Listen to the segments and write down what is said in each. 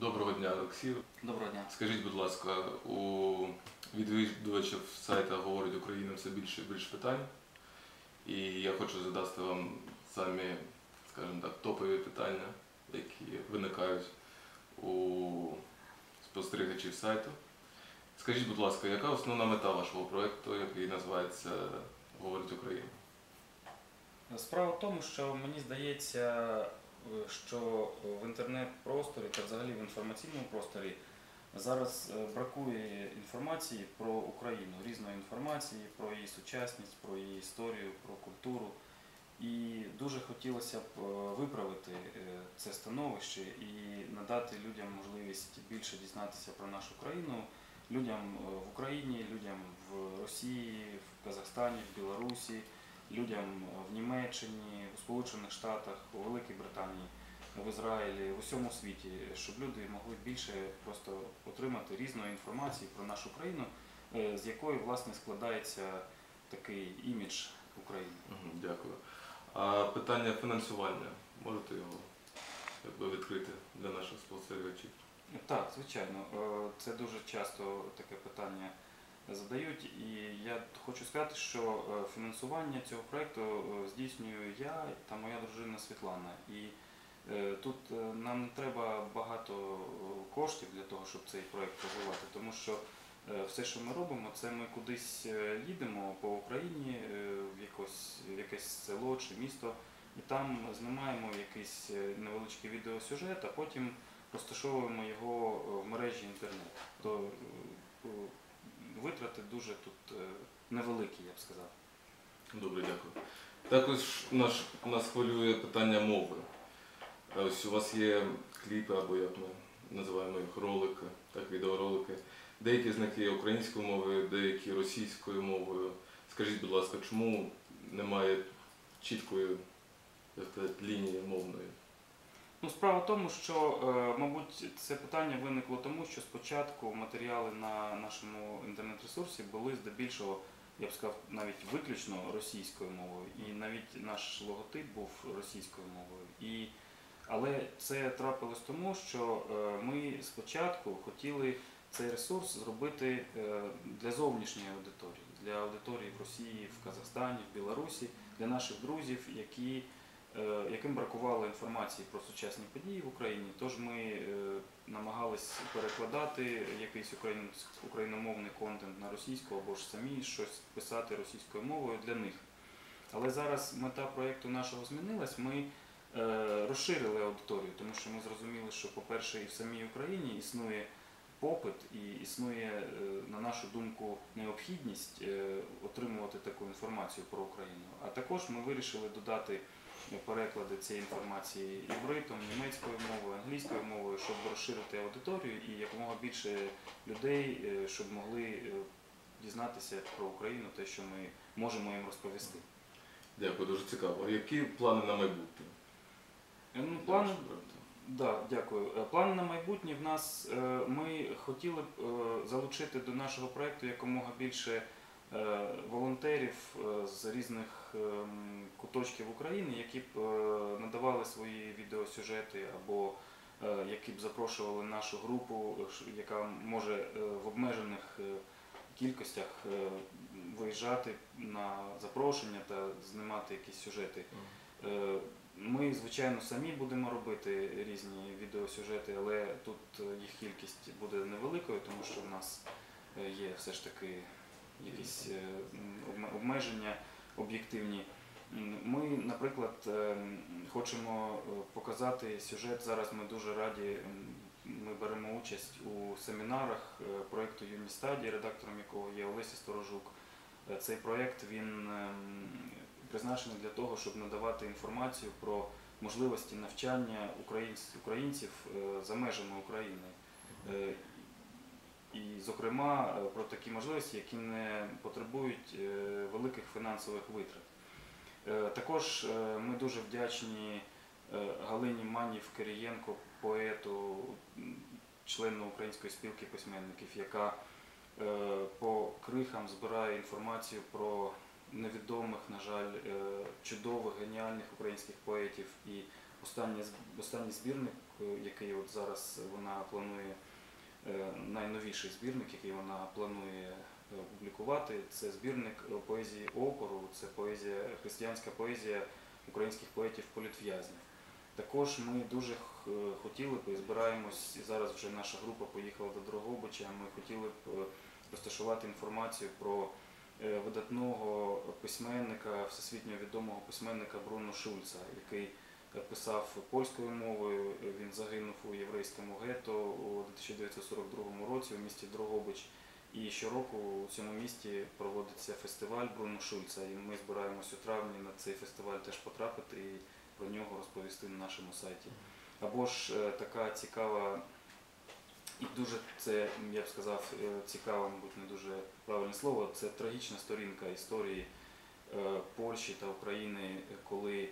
Доброго дня, Олексій. Доброго дня. Скажіть, будь ласка, у відвідувачів сайта говорить Україна все більше і більше питань. І я хочу задати вам самі, скажімо так, топові питання, які виникають у спостерігачів сайту. Скажіть, будь ласка, яка основна мета вашого проєкту, який називається Говорить Україна? Справа в тому, що мені здається, що в інтернет-просторі та взагалі в інформаційному просторі зараз е, бракує інформації про Україну, різної інформації, про її сучасність, про її історію, про культуру. І дуже хотілося б е, виправити е, це становище і надати людям можливість більше дізнатися про нашу країну, людям в Україні, людям в Росії, в Казахстані, в Білорусі, людям в Німеччині, у Сполучених Штатах, у Великій Британії, в Ізраїлі, в усьому світі, щоб люди могли більше просто отримати різної інформації про нашу країну, е, з якої власне складається такий імідж України. Дякую. А питання фінансування можете його якби, відкрити для наших спостерігачів? Так, звичайно, Е, це дуже часто таке питання задають, і я хочу сказати, що е, фінансування цього проєкту е, здійснюю я та моя дружина Світлана. І е, тут нам не треба багато коштів для того, щоб цей проєкт розвивати, тому що все, що ми робимо, це ми кудись їдемо по Україні в якось, в якесь село чи місто, і там знімаємо якийсь невеличкий відеосюжет, а потім розташовуємо його в мережі інтернет. Витрати дуже тут е, невеликі, я б сказав. Добре, дякую. Також наш, нас хвилює питання мови. Е, Ось у вас є кліпи, або як ми називаємо їх ролики, так, відеоролики. Деякі з них є українською мовою, деякі російською мовою. Скажіть, будь ласка, чому немає чіткої як сказати, лінії мовної? Ну, справа в тому, що, е, мабуть, це питання виникло тому, що спочатку матеріали на нашому інтернет-ресурсі були здебільшого, я б сказав, навіть виключно російською мовою, і навіть наш логотип був російською мовою. І, але це трапилось тому, що е, ми спочатку хотіли цей ресурс зробити е, для зовнішньої аудиторії, для аудиторії в Росії, в Казахстані, в Білорусі, для наших друзів, які яким бракувало інформації про сучасні події в Україні. Тож ми е, намагались перекладати якийсь україномовний контент на російську або ж самі щось писати російською мовою для них. Але зараз мета проєкту нашого змінилась. Ми е, розширили аудиторію, тому що ми зрозуміли, що, по-перше, і в самій Україні існує попит і існує, е, на нашу думку, необхідність е, отримувати таку інформацію про Україну. А також ми вирішили додати переклади цієї інформації івритом, німецькою мовою, англійською мовою, щоб розширити аудиторію і якомога більше людей, е, щоб могли е, дізнатися про Україну, те, що ми можемо їм розповісти. Дякую, дуже цікаво. А які плани на майбутнє? Е, Ну, плани, да, дякую. Плани на майбутнє в нас ми хотіли б залучити до нашого проєкту якомога більше волонтерів е, з різних ем, куточків України, які б е, надавали свої відеосюжети або е, які б запрошували нашу групу, е, яка може е, в обмежених е, кількостях е, виїжджати на запрошення та знімати якісь сюжети. Е, Ми, звичайно, самі будемо робити різні відеосюжети, але тут е, їх кількість буде невеликою, тому що в нас е, є все ж таки якісь е, обмеження об'єктивні. Ми, наприклад, е, хочемо е, показати сюжет. Зараз ми дуже раді. Ми беремо участь у семінарах проєкту Юні стадії, редактором якого є Олеся Сторожук. Цей проєкт він призначений для того, щоб надавати інформацію про можливості навчання українців, за межами України. І, зокрема, е, про такі можливості, які не потребують е, великих фінансових витрат. Е, Також ми дуже вдячні Галині Манів Кирієнко, поету, члену Української спілки письменників, яка по крихам збирає інформацію про невідомих, на жаль, чудових, геніальних українських поетів. І останній, збірник який от зараз вона планує, найновіший збірник, який вона планує е, опублікувати, це збірник е, поезії опору, це поезія, християнська поезія українських поетів політв'язнів. Також ми дуже е, хотіли б і збираємось, і зараз вже наша група поїхала до Дрогобича, ми хотіли б е, розташувати інформацію про е, видатного письменника, всесвітньо відомого письменника Бруно Шульца, який е, писав польською мовою. Е, Він загинув у єврейському гетто у 1942 році у місті Дрогобич. І щороку у цьому місті проводиться фестиваль Бруно Шульца. І ми збираємось у травні на цей фестиваль теж потрапити і про нього розповісти на нашому сайті. Або ж е, така цікава і дуже це, я б сказав, е, цікаве, мабуть, не дуже правильне слово. Це трагічна сторінка історії е, Польщі та України, е, коли е,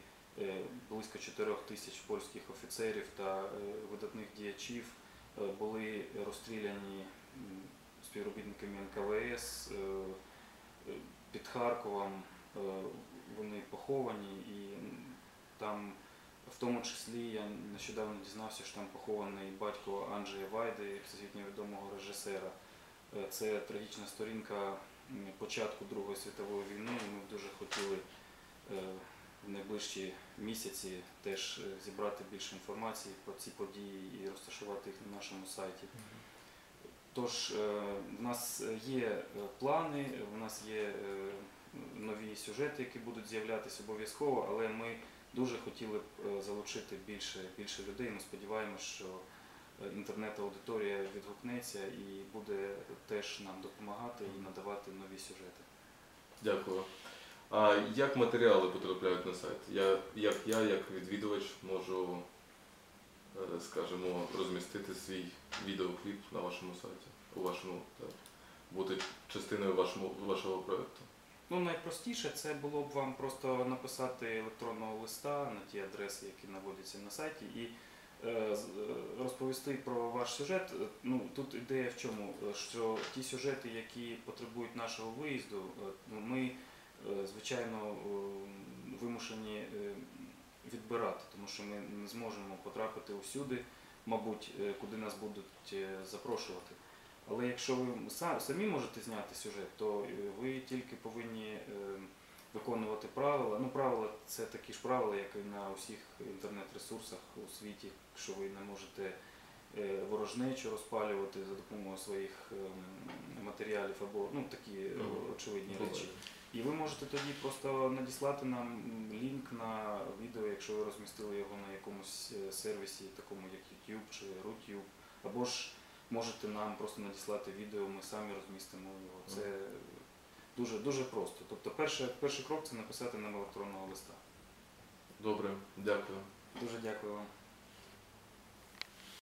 близько 4 тисяч польських офіцерів та е, видатних діячів е, були розстріляні співробітниками НКВС е, під Харковом. Вони поховані і там в тому числі я нещодавно дізнався, що там похований батько Анджея Вайди, всесвітньо відомого режисера. Це трагічна сторінка початку Другої світової війни. і Ми б дуже хотіли в найближчі місяці теж е, зібрати більше інформації про ці події і розташувати їх на нашому сайті. Тож е, в нас є е, плани, в нас є нові сюжети, які будуть з'являтися обов'язково, але ми дуже хотіли б залучити більше, більше людей. Ми сподіваємося, що інтернет-аудиторія відгукнеться і буде теж нам допомагати і надавати нові сюжети. Дякую. А як матеріали потрапляють на сайт? Я, як я, як відвідувач, можу, е, скажімо, розмістити свій відеокліп на вашому сайті, у вашому так, бути частиною вашому, вашого проєкту. Ну, найпростіше це було б вам просто написати електронного листа на ті адреси, які наводяться на сайті, і е, е, розповісти про ваш сюжет. Е, Ну, тут ідея в чому, що ті сюжети, які потребують нашого виїзду, ми, звичайно, е, вимушені е, відбирати, тому що ми не зможемо потрапити усюди, мабуть, е, куди нас будуть е, запрошувати. Але якщо ви самі можете зняти сюжет, то е, ви тільки повинні е, виконувати правила. Ну, правила це такі ж правила, як і на усіх інтернет-ресурсах у світі, що ви не можете е, ворожнечу розпалювати за допомогою своїх ем, матеріалів або ну, такі е, очевидні речі. І ви можете тоді просто надіслати нам лінк на відео, якщо ви розмістили його на якомусь е, сервісі, такому як YouTube чи RuTube, або ж можете нам просто надіслати відео, ми самі розмістимо його. Це дуже дуже просто. Тобто, перший, перший крок це написати нам електронного листа. Добре, дякую. Дуже дякую вам.